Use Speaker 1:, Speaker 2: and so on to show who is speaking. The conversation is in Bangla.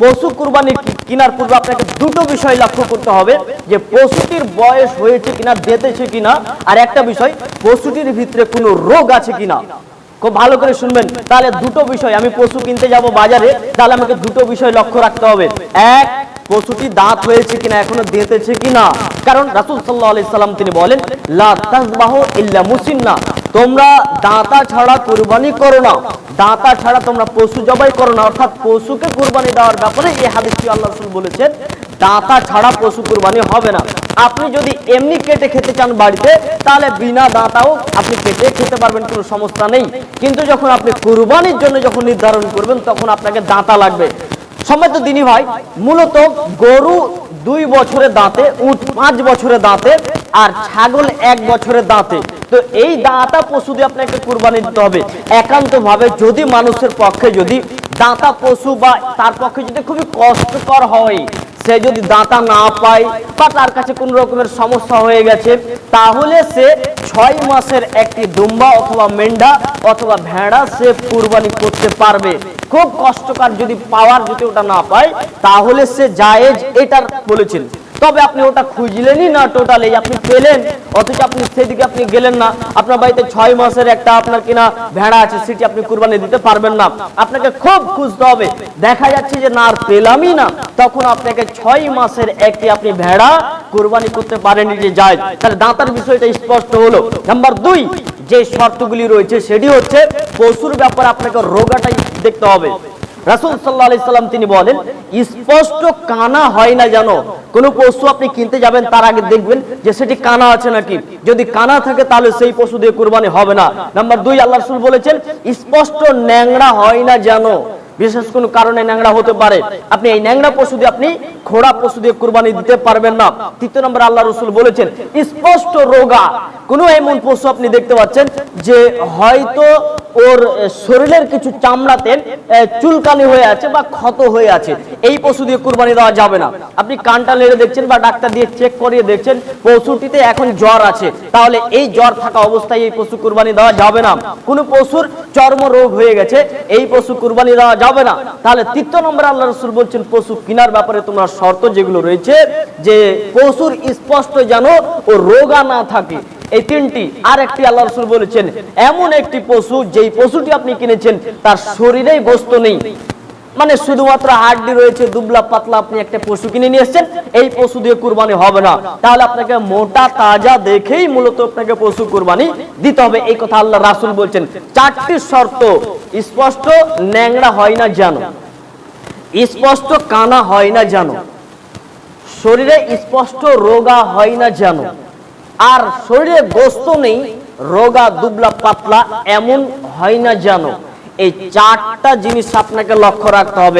Speaker 1: পশু কুরবানি কেনার পূর্বে আপনাকে দুটো বিষয় লক্ষ্য করতে হবে, যে পশুটির বয়স হয়েছে কিনা বেঁধেছে কিনা, আর একটা বিষয়, পশুটির ভিতরে কোনো রোগ আছে কিনা। খুব ভালো করে শুনবেন। তাহলে দুটো বিষয়, আমি পশু কিনতে যাব বাজারে, তাহলে আমাকে দুটো বিষয় লক্ষ্য রাখতে হবে। এক, পশুটি দাঁত হয়েছে কিনা, এখনও দেতেছে কিনা? কারণ রাসূল সাল্লাল্লাহু আলাইহি সাল্লাম তিনি বলেন, লা তাসবাহু ইল্লা মুসিন্না। তোমরা দাঁতা ছাড়া কুরবানি করো না। দাঁতা ছাড়া তোমরা পশু জবাই করো না। অর্থাৎ পশুকে কুরবানি দেওয়ার ব্যাপারে এই হাদিসটি আল্লাহ রাসূল বলেছেন, দাঁতা ছাড়া পশু কুরবানি হবে না। আপনি যদি এমনি কেটে খেতে চান বাড়িতে, তাহলে বিনা দাঁতাও আপনি কেটে খেতে পারবেন, কোনো সমস্যা নেই। কিন্তু যখন আপনি কুরবানির জন্য যখন নির্ধারণ করবেন, তখন আপনাকে দাঁতা লাগবে। সময় তো দিনী ভাই, মূলত গরু দুই বছরে দাঁতে, উট পাঁচ বছরে দাঁতে আর ছাগল এক বছরে দাঁতে। তো এই দাঁতা পশু দিয়ে আপনাকে কুরবানি দিতে হবে। একান্ত ভাবে যদি মানুষের পক্ষে যদি দাঁতা পশু বা তার পক্ষে যদি খুবই কষ্টকর হয়, সে যদি দাঁতা না পায় বা তার কাছে কোন রকমের সমস্যা হয়ে গেছে, তাহলে সে ছয় মাসের একটি দুম্বা অথবা মেন্ডা অথবা ভেড়া সে কুরবানি করতে পারবে। খুব কষ্টকর যদি পাওয়ার যদি ওটা না পায়, তাহলে সে জায়েজ এটার বলেছেন। তবে আপনি ওটা খুঁজলেনই না টোটালি আপনি পেলেন, অথচ আপনি সেদিকে আপনি গেলেন না। আপনার বাড়িতে ছয় মাসের একটা আপনার কিনা ভেড়া আছে, সেটি আপনি কুরবানি দিতে পারবেন না। আপনাকে খুব খুঁজতে হবে। দেখা যাচ্ছে যে না, আর পেলামই না। তখন আপনাকে ছয় মাসের একটি আপনি ভেড়া কুরবানি করতে পারেনি যে যায় তাহলে দাঁতার বিষয়টা স্পষ্ট হলো। নাম্বার দুই, যে শর্তগুলি রয়েছে, সেটি হচ্ছে পশুর ব্যাপারে আপনাকে রোগাটাই দেখতে হবে। রাসূল আলাইহি সাল্লাম তিনি বলেন, স্পষ্ট কানা হয় না যেন কোন পশু আপনি কিনতে যাবেন, তার আগে দেখবেন যে সেটি কানা আছে নাকি। যদি কানা থাকে তাহলে সেই পশু দিয়ে কুরবানি হবে না। নাম্বার দুই, আল্লাহ রাসূল বলেছেন, স্পষ্ট ন্যাংরা হয় না জানো বিশেষ কোন কারণে ন্যাংরা হতে পারে। আপনি এই ন্যাংরা পশু দিয়ে আপনি খোড়া পশু দিয়ে কুরবানি দিতে পারবেন না। তৃতীয় নম্বর, আল্লাহ রসুল বলেছেন, স্পষ্ট রোগা। কোন এমন পশু আপনি দেখতে পাচ্ছেন যে হয়তো ওর শরীরের কিছু চামড়াতে চুলকানি হয়ে আছে বা ক্ষত হয়ে আছে, এই পশু দিয়ে কুরবানি দেওয়া যাবে না। আপনি কানটা লেগে দেখছেন বা ডাক্তার দিয়ে চেক করিয়ে দেখছেন, পশুটিতে এখন জ্বর আছে। তাহলে এই জ্বর থাকা অবস্থায় এই পশু কুরবানি দেওয়া যাবে না। কোন পশুর চর্ম রোগ হয়ে গেছে, এই পশু কুরবানি দেওয়া যাবে না। তাহলে তৃতীয় নম্বরে আল্লাহ রসুল বলছেন, পশু কেনার ব্যাপারে তোমার শর্ত যেগুলো রয়েছে, যে পশুর স্পষ্ট যেন ও রোগা না থাকে এই তিনটি আর একটি আল্লাহ রসুল বলেছেন, এমন একটি পশু, যেই পশুটি আপনি কিনেছেন, তার শরীরে গোস্ত নেই। মানে শুধুমাত্র হাড্ডি রয়েছে, দুবলা পাতলা আপনি একটা পশু কিনে নিয়ে এসেছেন, এই পশু দিয়ে কুরবানি হবে না। তাহলে আপনাকে মোটা, তাজা দেখেই মূলত আপনাকে পশু কুরবানি দিতে হবে। এই কথা আল্লাহ রাসুল বলছেন। চারটি শর্ত। স্পষ্ট ন্যাংরা হয় না জানো স্পষ্ট, কানা হয় না জানো শরীরে স্পষ্ট রোগা হয় না জানো আর শরীরে গোস্ত নেই, রোগা, দুবলা, পাতলা, এমন হয় না জানো এই চারটা জিনিস আপনাকে লক্ষ্য রাখতে হবে।